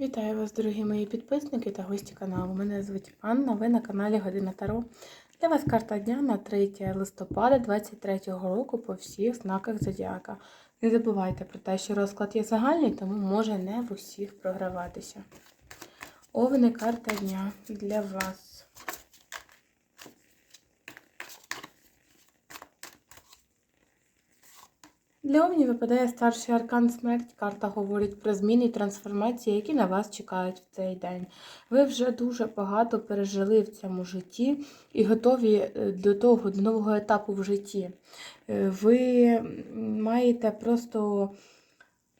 Вітаю вас, дорогі мої підписники та гості каналу. Мене звуть Анна, ви на каналі Година Таро. Для вас карта дня на 3 листопада 2023 року по всіх знаках Зодіака. Не забувайте про те, що розклад є загальний, тому може не в усіх програватися. Овни карта дня для вас. Для Овні випадає старший аркан смерть. Карта говорить про зміни і трансформації, які на вас чекають в цей день. Ви вже дуже багато пережили в цьому житті і готові е, до того, до нового етапу в житті. Е, Ви маєте просто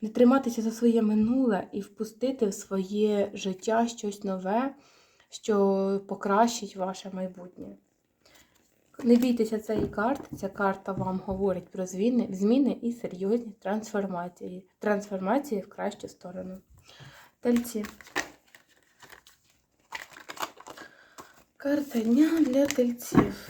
не триматися за своє минуле і впустити в своє життя щось нове, що покращить ваше майбутнє. Не бійтеся цієї карти, ця карта вам говорить про зміни, зміни і серйозні трансформації. Трансформації в кращу сторону. Тельці. Карта дня для тельців.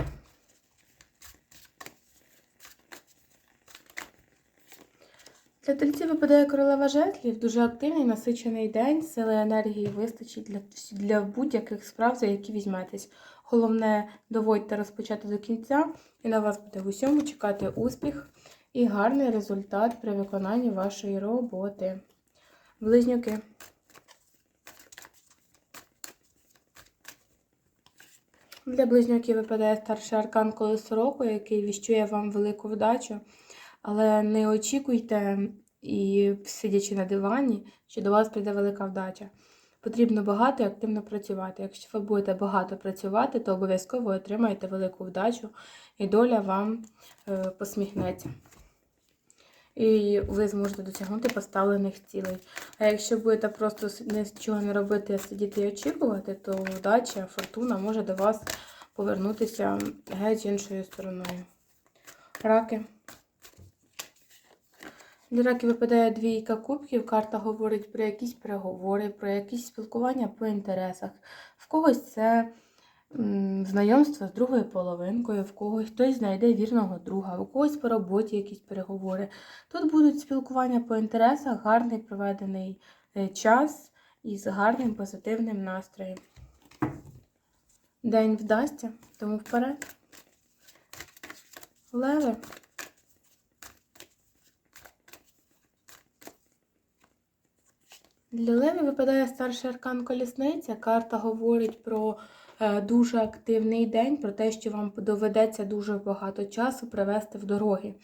Для тельців випадає королева жезлів, дуже активний, насичений день, сили енергії вистачить для, для будь-яких справ, за які візьметесь. Головне, доводьте розпочати до кінця, і на вас буде в усьому чекати успіх і гарний результат при виконанні вашої роботи. Близнюки. Для близнюків випадає старший аркан колесо року, який віщує вам велику вдачу. Але не очікуйте і сидячи на дивані, що до вас прийде велика вдача. Потрібно багато і активно працювати. Якщо ви будете багато працювати, то обов'язково отримаєте велику вдачу, і доля вам е, посміхнеться. І ви зможете досягнути поставлених цілей. А якщо будете просто нічого не робити, а сидіти і очікувати, то вдача, фортуна може до вас повернутися геть іншою стороною. Раки. Для раків випадає двійка кубків. Карта говорить про якісь переговори, про якісь спілкування по інтересах. В когось це знайомство з другою половинкою, в когось хтось знайде вірного друга, у когось по роботі якісь переговори. Тут будуть спілкування по інтересах, гарний проведений е, час із гарним позитивним настроєм. День вдасться, тому вперед. Леви. Для Леви випадає старший аркан колісниця. Карта говорить про е, дуже активний день, про те, що вам доведеться дуже багато часу привести в дороги.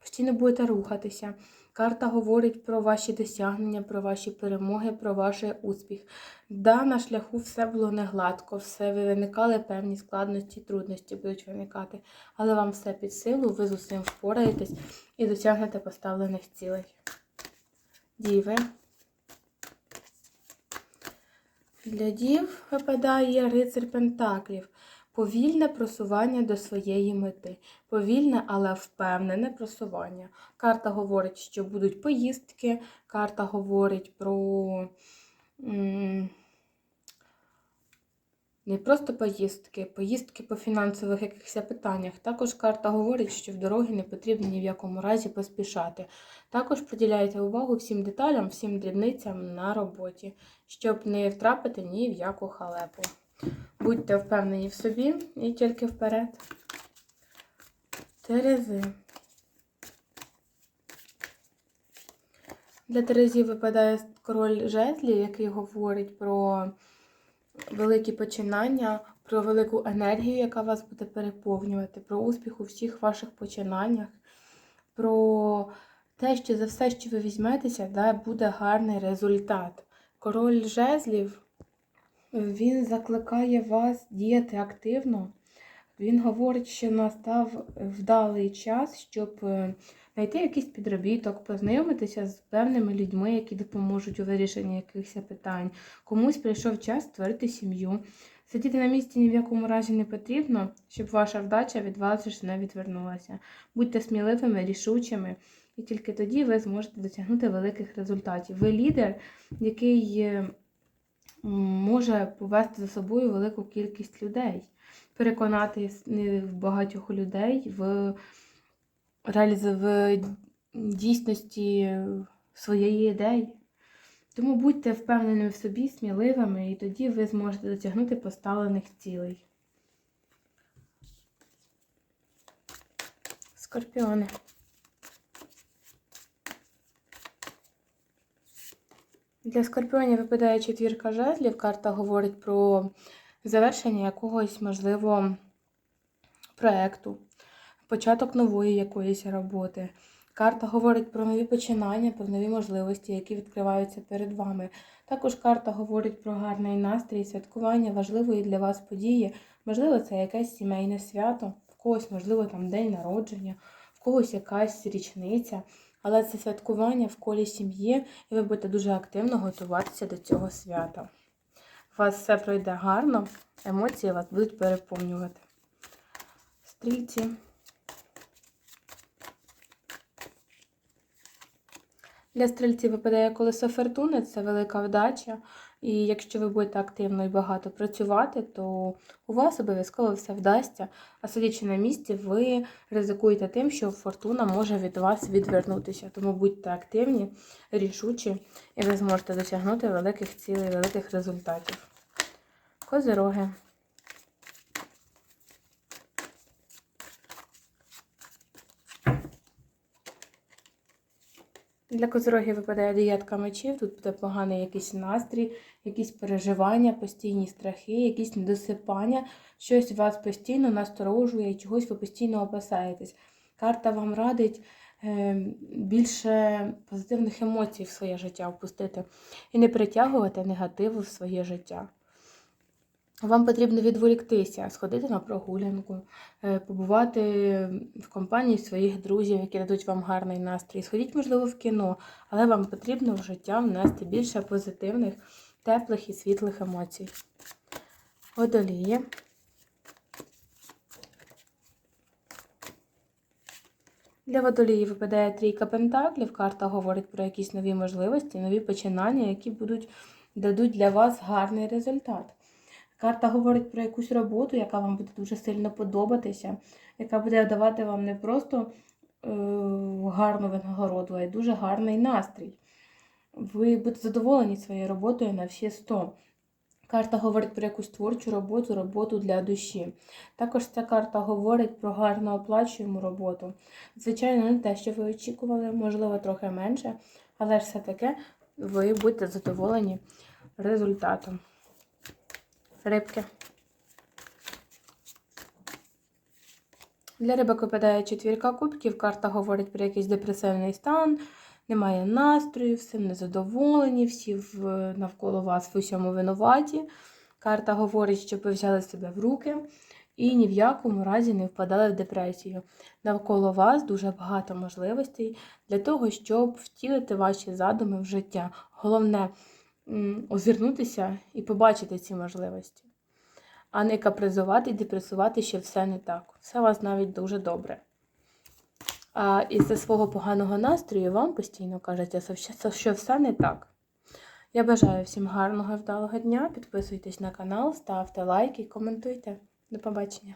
Постійно будете рухатися. Карта говорить про ваші досягнення, про ваші перемоги, про ваш успіх. Да, на шляху все було не гладко, все виникали певні складності, трудності будуть виникати, але вам все під силу, ви з усім впораєтесь і досягнете поставлених цілей. Діви. Для випадає рицар Пентаклів. Повільне просування до своєї мети. Повільне, але впевнене просування. Карта говорить, що будуть поїздки. Карта говорить про м, не просто поїздки, поїздки по фінансових якихось питаннях. Також карта говорить, що в дороги не потрібно ні в якому разі поспішати. Також приділяйте увагу всім деталям, всім дрібницям на роботі, щоб не втрапити ні в яку халепу. Будьте впевнені в собі і тільки вперед. Терези. Для Терезів випадає король жезлів, який говорить про великі починання, про велику енергію, яка вас буде переповнювати, про успіх у всіх ваших починаннях, про те, що за все, що ви візьметеся, да, буде гарний результат. Король жезлів, він закликає вас діяти активно. Він говорить, що настав вдалий час, щоб е, знайти якийсь підробіток, познайомитися з певними людьми, які допоможуть у вирішенні якихось питань. Комусь прийшов час створити сім'ю. Сидіти на місці ні в якому разі не потрібно, щоб ваша вдача від вас ж не відвернулася. Будьте сміливими, рішучими, і тільки тоді ви зможете досягнути великих результатів. Ви лідер, який е, може повести за собою велику кількість людей, переконати багатьох людей в. В дійсності своєї ідеї. Тому будьте впевненими в собі, сміливими, і тоді ви зможете досягнути поставлених цілей. Скорпіони. Для скорпіонів випадає четвірка жезлів. Карта говорить про завершення якогось, можливо, проекту, початок нової якоїсь роботи. Карта говорить про нові починання, про нові можливості, які відкриваються перед вами. Також карта говорить про гарний настрій, святкування важливої для вас події. Можливо, це якесь сімейне свято, в когось, можливо, там день народження, в когось якась річниця. Але це святкування в колі сім'ї, і ви будете дуже активно готуватися до цього свята. У вас все пройде гарно, емоції вас будуть переповнювати. Стрільці. Для стрільців випадає колесо фортуни, це велика вдача. І якщо ви будете активно і багато працювати, то у вас обов'язково все вдасться. А сидячи на місці, ви ризикуєте тим, що фортуна може від вас відвернутися. Тому будьте активні, рішучі, і ви зможете досягнути великих цілей, великих результатів. Козироги. Для козирогів випадає дев'ятка мечів, тут буде поганий якийсь настрій, якісь переживання, постійні страхи, якісь недосипання, щось вас постійно насторожує чогось ви постійно опасаєтесь. Карта вам радить е, більше позитивних емоцій в своє життя впустити і не притягувати негативу в своє життя. Вам потрібно відволіктися, сходити на прогулянку, е, побувати в компанії своїх друзів, які дадуть вам гарний настрій. Сходіть, можливо, в кіно, але вам потрібно в життя внести більше позитивних, теплих і світлих емоцій. Водолії. Для водолії випадає трійка пентаклів. Карта говорить про якісь нові можливості, нові починання, які будуть дадуть для вас гарний результат. Карта говорить про якусь роботу, яка вам буде дуже сильно подобатися, яка буде давати вам не просто е, гарну винагороду, а й дуже гарний настрій. Ви будете задоволені своєю роботою на всі 100. Карта говорить про якусь творчу роботу, роботу для душі. Також ця карта говорить про гарно оплачуємо роботу. Звичайно, не те, що ви очікували, можливо, трохи менше, але все-таки ви будете задоволені результатом. Рибки. Для рибок випадає четвірка кубків. Карта говорить про якийсь депресивний стан, немає настрою, всім незадоволені, всі навколо вас в усьому винуваті. Карта говорить, щоб ви взяли себе в руки і ні в якому разі не впадали в депресію. Навколо вас дуже багато можливостей для того, щоб втілити ваші задуми в життя. Головне озирнутися і побачити ці можливості, а не капризувати і депресувати, що все не так. Все у вас навіть дуже добре. А із-за свого поганого настрою вам постійно кажеться, що все не так. Я бажаю всім гарного і вдалого дня. Підписуйтесь на канал, ставте лайки, коментуйте. До побачення.